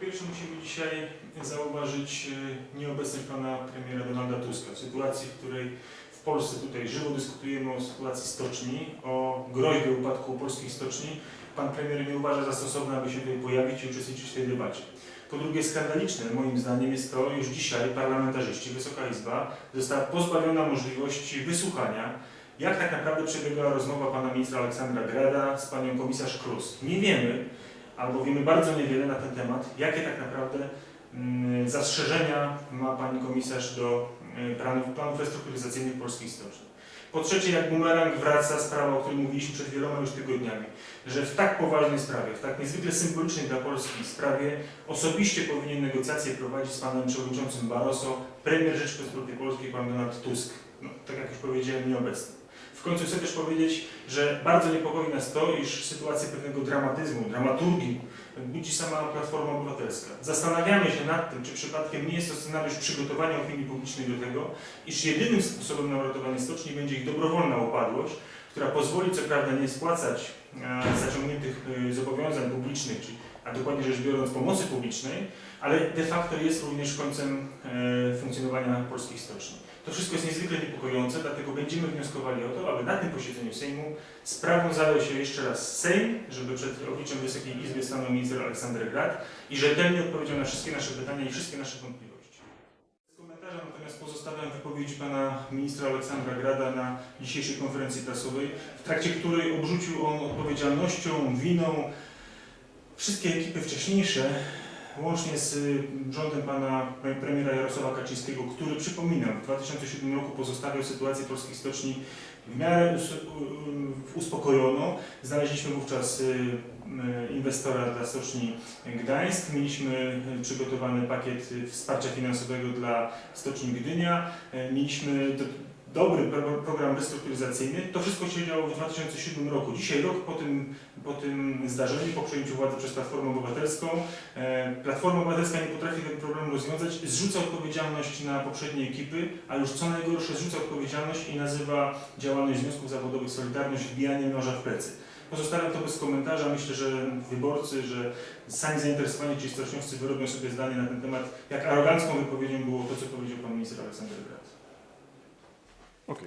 pierwsze musimy dzisiaj zauważyć e, nieobecność pana premiera Donalda Tuska w sytuacji, w której w Polsce tutaj żywo dyskutujemy o sytuacji stoczni, o groźbie upadku polskich stoczni. Pan premier nie uważa za stosowne, aby się tutaj pojawić i uczestniczyć w tej debacie. Po drugie, skandaliczne moim zdaniem jest to, już dzisiaj parlamentarzyści, Wysoka Izba została pozbawiona możliwości wysłuchania, jak tak naprawdę przebiegała rozmowa pana ministra Aleksandra Grada z panią komisarz Krus. Nie wiemy, albo wiemy bardzo niewiele na ten temat, jakie tak naprawdę mm, zastrzeżenia ma pani komisarz do y, planów, planów restrukturyzacyjnych polskich stoczni. Po trzecie, jak bumerang wraca sprawa, o której mówiliśmy przed wieloma już tygodniami, że w tak poważnej sprawie, w tak niezwykle symbolicznej dla Polski sprawie osobiście powinien negocjacje prowadzić z panem przewodniczącym Barroso premier Rzeczypospolitej Polskiej, pan Donald Tusk. No, tak jak już powiedziałem, nieobecny. W końcu chcę też powiedzieć, że bardzo niepokoi nas to, iż sytuację pewnego dramatyzmu, dramaturgii budzi sama Platforma Obywatelska. Zastanawiamy się nad tym, czy przypadkiem nie jest to scenariusz przygotowania opinii publicznej do tego, iż jedynym sposobem na uratowanie stoczni będzie ich dobrowolna upadłość, która pozwoli co prawda nie spłacać e, zaciągniętych e, zobowiązań publicznych, czyli, a dokładnie rzecz biorąc pomocy publicznej, ale de facto jest również końcem e, funkcjonowania polskich stoczni. To wszystko jest niezwykle niepokojące, dlatego będziemy wnioskowali o to, aby na tym posiedzeniu Sejmu sprawą zajął się jeszcze raz Sejm, żeby przed obliczem Wysokiej Izby stanął minister Aleksander Grad i rzetelnie odpowiedział na wszystkie nasze pytania i wszystkie nasze wątpliwości. Z komentarza natomiast pozostawiam wypowiedzi pana ministra Aleksandra Grada na dzisiejszej konferencji prasowej, w trakcie której obrzucił on odpowiedzialnością, winą wszystkie ekipy wcześniejsze, łącznie z y, rządem pana pre- premiera Jarosława Kaczyńskiego, który, przypominam, w 2007 roku pozostawiał sytuację polskich stoczni w miarę uspokojoną. Znaleźliśmy wówczas y, y, inwestora dla stoczni Gdańsk. Mieliśmy przygotowany pakiet wsparcia finansowego dla stoczni Gdynia. Mieliśmy dobry pro- program restrukturyzacyjny. To wszystko się działo w 2007 roku. Dzisiaj rok po tym, po tym zdarzeniu, po przejęciu władzy przez Platformę Obywatelską, e, Platforma Obywatelska nie potrafi tego problemu rozwiązać, zrzuca odpowiedzialność na poprzednie ekipy, a już co najgorsze zrzuca odpowiedzialność i nazywa działalność związków zawodowych Solidarność wbijaniem noża w plecy. Pozostawiam to bez komentarza. Myślę, że wyborcy, że sami zainteresowani ci stoczniowcy wyrobią sobie zdanie na ten temat, jak arogancką wypowiedzią było to, co powiedział pan minister Aleksander Grad. Ok.